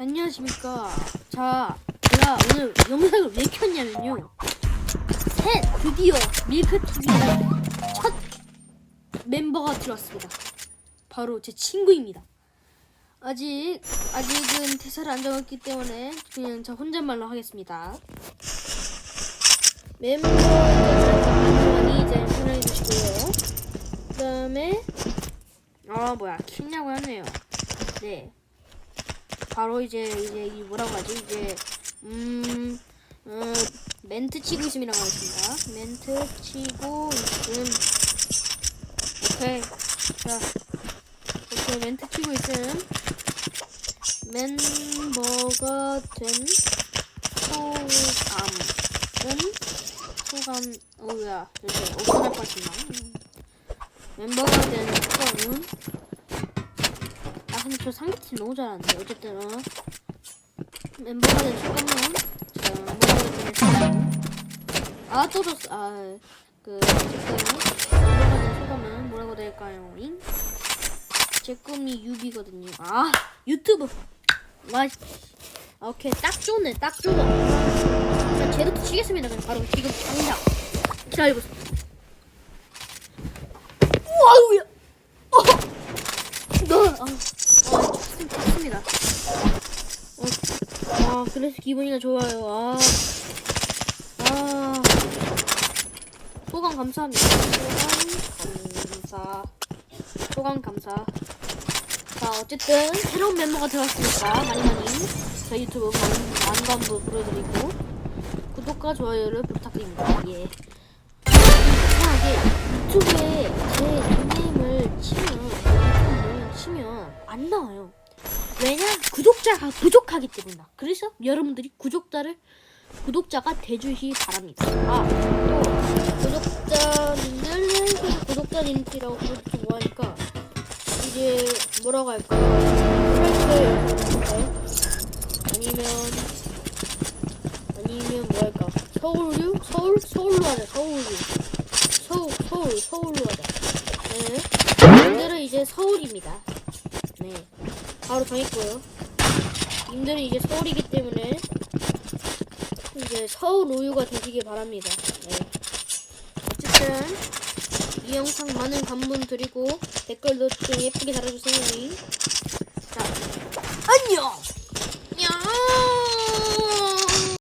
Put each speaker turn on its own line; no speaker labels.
안녕하십니까. 자, 제가 오늘 영상을 왜 켰냐면요. 새 드디어 밀크TV의 첫 멤버가 들어왔습니다. 바로 제 친구입니다. 아직, 아직은 대사를 안 적었기 때문에 그냥 저 혼잣말로 하겠습니다. 대해서 많이 이제 설명해 주시고요. 그 다음에, 아, 뭐야, 켰냐고 하네요. 네. 바로 이제 이제 이 뭐라고 하지 이제 음 어, 멘트 치고 있음이라고 하겠습니다. 멘트 치고 있음. 오케이. 자, 오케이 멘트 치고 있음. 멤버가 된 소감은 소감 어우야 이제 어떡할 것이나 멤버가 된 소감은 아 근데 저 상대팀 너무 잘하는데 어쨌든. 어. 멤버가 된 소감은 자 멤버가 된 소감은 아또 줬어. 아그 어쨌든. 멤버가 된 소감은 뭐라고 될까요? 잉? 제 꿈이 유비거든요. 아 유튜브. 와 오케이 딱 좋네 딱 좋아 자 제로도 치겠습니다 그냥. 바로 지금 당장. 기다리고 있어. 와우야. 어. 너, 아, 아, 그래서 기분이가 좋아요. 아, 아, 소감 감사합니다. 소감 감사. 소감 감사. 자, 어쨌든 새로운 멤버가 들어왔으니까 많이 많이 저희 유튜브 안감도 보여드리고 구독과 좋아요를 부탁드립니다. 예. 이상하게 유튜브에 제 닉네임을 치면 닉네임을 치면 안 나와요. 왜냐? 구독자가 부족하기 때문이다. 그래서 여러분들이 구독자를 구독자가 돼주시 바랍니다. 아, 또 구독자님들 구독자님들이라고 뭐하니까 이제 뭐라고 할까? 아니면 아니면 뭐랄까? 서울류? 서울? 서울로 하자. 서울류. 서울, 서울, 서울로 하자. 네. 님들은 이제 서울입니다. 네. 바로 정했고요. 님들은 이제 서울이기 때문에 이제 서울 우유가 되시길 바랍니다. 네. 어쨌든 이 영상 많은 감분 드리고 댓글도 좀 예쁘게 달아주세요. 자, 안녕!